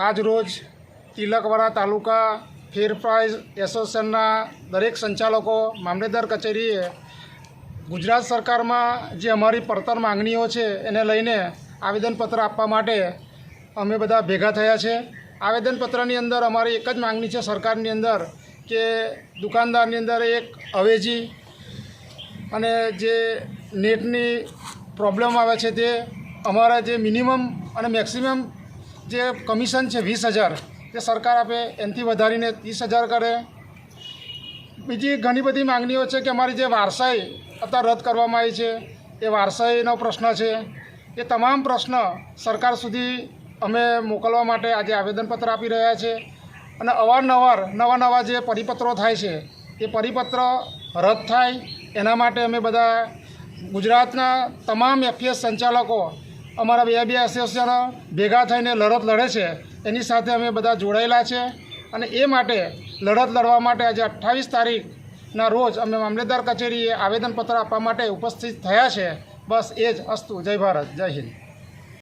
આજ રોજ તિલકવાડા તાલુકા ફેર પ્રાઇઝ એસોસિએશનના દરેક સંચાલકો, મામલેદાર કચેરીએ ગુજરાત સરકારમાં જે અમારી પડતર માંગણીઓ છે એને લઈને આવેદનપત્ર આપવા માટે અમે બધા ભેગા થયા છે. આવેદનપત્રની અંદર અમારી એક જ માંગણી છે સરકારની અંદર કે દુકાનદારની અંદર એક અવેજી અને જે નેટની પ્રોબ્લેમ આવે છે તે અમારા જે મિનિમમ અને મેક્સિમમ જે કમિશન છે વીસ હજાર તે સરકાર આપે, એનાથી વધારીને ત્રીસ હજાર કરે. બીજી ઘણી બધી માંગણીઓ છે કે અમારી જે વારસાઈ અત્યારે રદ કરવામાં આવી છે, એ વારસાઈનો પ્રશ્ન છે. એ તમામ પ્રશ્ન સરકાર સુધી અમે મોકલવા માટે આજે આવેદનપત્ર આપી રહ્યા છે અને અવારનવાર નવા નવા જે પરિપત્રો થાય છે, એ પરિપત્ર રદ થાય. એના માટે અમે બધા ગુજરાતના તમામ એફએસ સંચાલકો અમારા બે બે એસોસિએશનો ભેગા થઈને લડત લડે છે. એની સાથે અમે બધા જોડાયેલા છે અને એ માટે લડત લડવા માટે આજે અઠ્ઠાવીસ તારીખના રોજ અમે મામલેદાર કચેરીએ આવેદનપત્ર આપવા માટે ઉપસ્થિત થયા છે. બસ એ જ અસ્તુ. જય ભારત. જય હિન્દ.